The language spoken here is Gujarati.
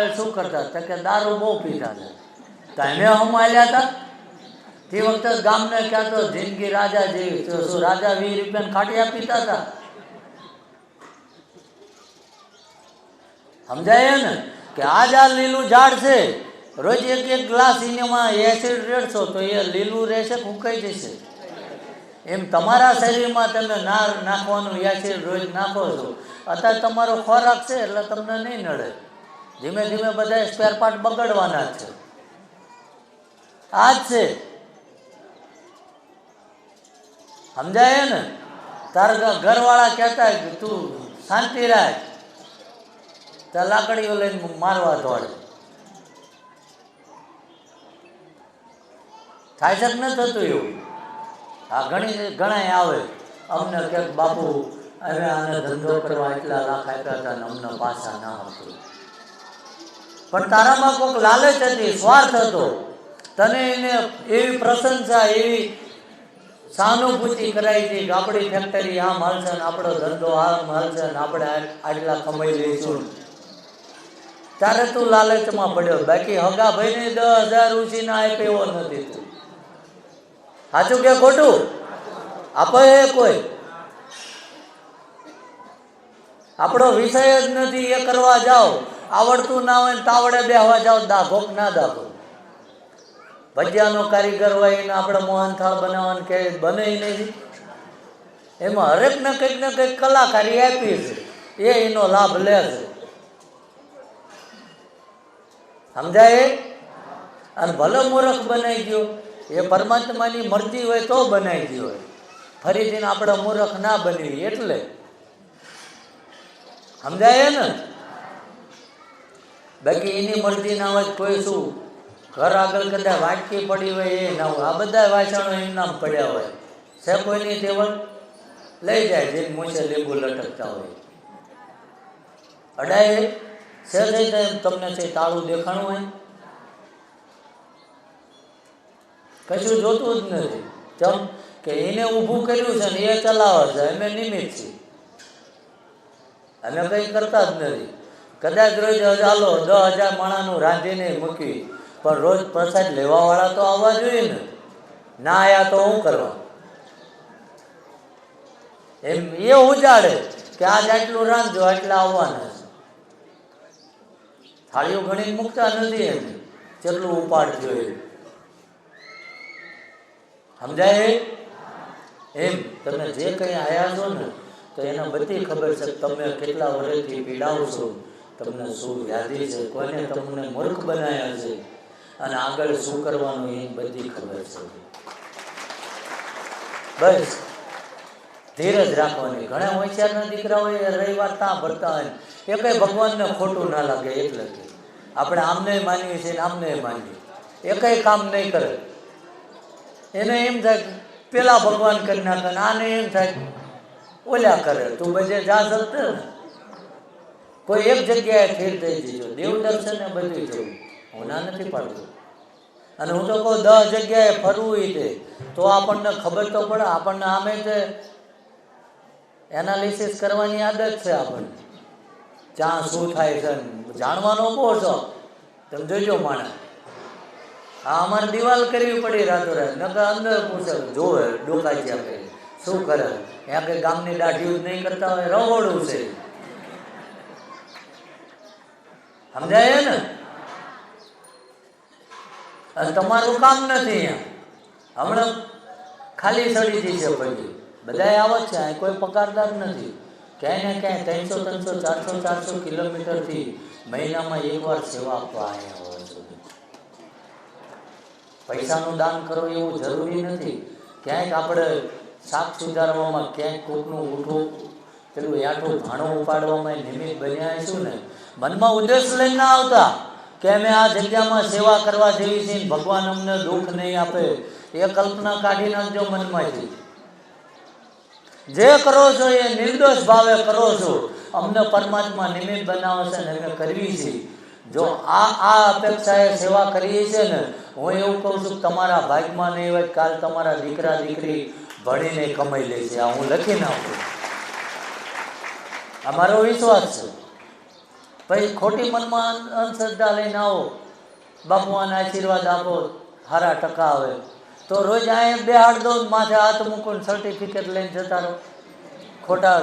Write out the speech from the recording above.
શું કરતા? હતા કે દારૂ બહુ પીતા હતા તો એને હમ આલ્યા હતા? તે વખતે ગામને ક્યાં તો જિંદગી રાજા જેવી શું રાજા વીસ રૂપિયા ખાટિયા પીતા હતા? સમજાય ને કે આ જ આ લીલું ઝાડ છે. રોજ એક એક ગ્લાસ એમાં એસિડ રેડશો તો એ લીલું રહેશે ફૂંકાઈ જશે? એમ તમારા શરીરમાં તમે ના નાખવાનું એસિડ રોજ નાખો છો. અત્યારે તમારો ખોરાક છે એટલે તમને નહીં નડે. ધીમે ધીમે બધા સ્પેર પાર્ટ બગડવાના છે. આ જ છે. સમજાય ને? તારા ઘરવાળા કહેતા કે તું શાંતિ રાખ. તો લાકડીઓ લઈને મારવા દોડે. થાય છે ન થતું એવું? આ ઘણી ઘણા આવે. અમને કે બાપુ, હવે આને ધંધો કરવા એટલા લાખ આપ્યા હતા અમને પાછા ના હતું પણ તારામાં કોઈક લાલચ હતી, સ્વાર્થ હતો. તને એને એવી પ્રશંસા, એવી સહાનુભૂતિ કરાઈ હતી કે આપણી ફેક્ટરી આમ હાલશે આપણો ધંધો આમ હાલશે ને આપણે આટલા કમાઈ લઈશું. ત્યારે તું લાલચમાં પડ્યો. બાકી હગા ભાઈને દસ હજાર ઉછીના આપ્યો નથી તું. સાચું કે ખોટું? આપે કોઈ? આપણો વિષય જ નથી, એ કરવા જાઓ. આવડતું ના હોય તાવડે બેહવા જાઓ દાખોક ના દાભો. ભજીયાનો કારીગર હોય એને આપણે મોહનથાળ બનાવવાનું કે બને નહીં. એમાં હરેક ને કંઈક ને કંઈક કલાકારી આપી છે. એ એનો લાભ લે છે. સમજાય? અને ભલે મૂર્ખ બનાવી ગયો, એ પરમાત્માની મરજી હોય તો બનાવી ગયો હોય. ફરીથી આપણે મૂર્ખ ના બનવી, એટલે. સમજાય ને? બાકી એની મરજી ના હોય કોઈ શું? ઘર આગળ કદાચ વાટકી પડી હોય એ ના હોય. આ બધા વાસણો એમના પડ્યા હોય. છે કોઈની ટેવલ? લઈ જાય જે મોસે લીંબુ લટકતા હોય. અડાય છે જાય તમને છે તાળું દેખાણું હોય? કશું જોતું જ નથી. ચમ કે એને ઊભું કર્યું છે ને એ ચલાવે છે. અમે નિમિત્ત છીએ. અમે કંઈ કરતા જ નથી. કદાચ રોજ ચાલો દસ હજાર માણાનું રાંધીને મૂકી પણ રોજ પ્રસાદ લેવાવાળા તો આવવા જોઈએ ને. ના આયા તો હું કરવા? એમ એ ઉજાડે કે આજ આટલું રાંધજો આટલા આવવાના થાળીઓ ગણી મૂકતા નથી એમ. ચેટલું ઉપાડ જોઈએ. સમજાય? એમ તમે જે કંઈ આવ્યા છો ને તો એને બધી ખબર છે તમે કેટલા વર્ષથી પીડાવ છો. તમને શું વ્યાધિ છે? કોને તમને મૂર્ખ બનાવ્યા છે? અને આગળ શું કરવાનું એ બધી ખબર છે. બસ. ધીરજ રાખવાની. ઘણા હોશિયારના દીકરાઓ એ રવિવાર ત્યાં ભરતા હોય. એ કઈ ભગવાનને ખોટું ના લાગે એટલે આપણે આમને માનીએ છીએ આમને માનીએ. એ કઈ કામ નહીં કરે. એને એમ થાય પેલા ભગવાન કરી નાખે આને એમ થાય ઓલ્યા ઓલા કરે. તું બજે જા ને કોઈ એક જગ્યાએ ફેર થઈ જજો દેવ દર્શન ને બધું જવું હું ના નથી પાડતો. અને હું તો કહું દસ જગ્યાએ ફરવું એ તે તો આપણને ખબર તો પડે આપણને આમે તે એનાલિસિસ કરવાની આદત છે આપણને. ત્યાં શું થાય છે જાણવાનો કહો છો. તમે જોજો માણસ. આ અમારે દિવાલ કરવી પડી રાતો રાત. નકર અંદર પૂછે જોવે ડોકાઈ આપે શું કરે? ત્યાં કે ગામની દાઢી નહીં કરતા હોય? રવોડું છે. સમજાય ને? અને તમારું કામ નથી અહીંયા. હમણાં ખાલી સડી છે પછી બધા આવે છે અહીં કોઈ પગારદાર નથી. ક્યાંય ને ક્યાંય ત્રણસો ત્રણસો ચારસો ચારસો કિલોમીટરથી મહિનામાં એકવાર સેવા આપવા અહીંયા હોય છે પૈસાનું દાન કરો એવું જરૂરી નથી. ક્યાંક આપણે શાક સુધારવામાં ક્યાંક કોકનું ઉઠવું પેલું યાઠું ભાણું ઉપાડવામાં નિમિત્ત બન્યા છું ને મનમાં ઉદ્દેશ લઈને ના આવતા કે અમે આ જગ્યામાં સેવા કરવા જેવી છે ભગવાન અમને દુઃખ નહીં આપે. એ કલ્પના કાઢી નાખજો મનમાંથી. જે કરો છો એ નિર્દોષ ભાવે કરો છો. અમને પરમાત્મા નિમિત્ત બનાવશે ને અમે કરવી છે જો આ આ અપેક્ષાએ સેવા કરીએ છે ને, હું એવું કહું છું તમારા ભાગમાં નહીં હોય, કાલ તમારા દીકરા, દીકરી ભણીને કમાઈ લે છે આ હું લખી નાખું. આ મારો વિશ્વાસ છે. પછી ખોટી મનમાં અંધશ્રદ્ધા લઈને આવો. બાપુઆના આશીર્વાદ આપો હારા ટકા આવે. તો રોજ અહીંયા બેહાડ દો ને માથે હાથ મૂકો સર્ટિફિકેટ લઈને જતા રહો. ખોટા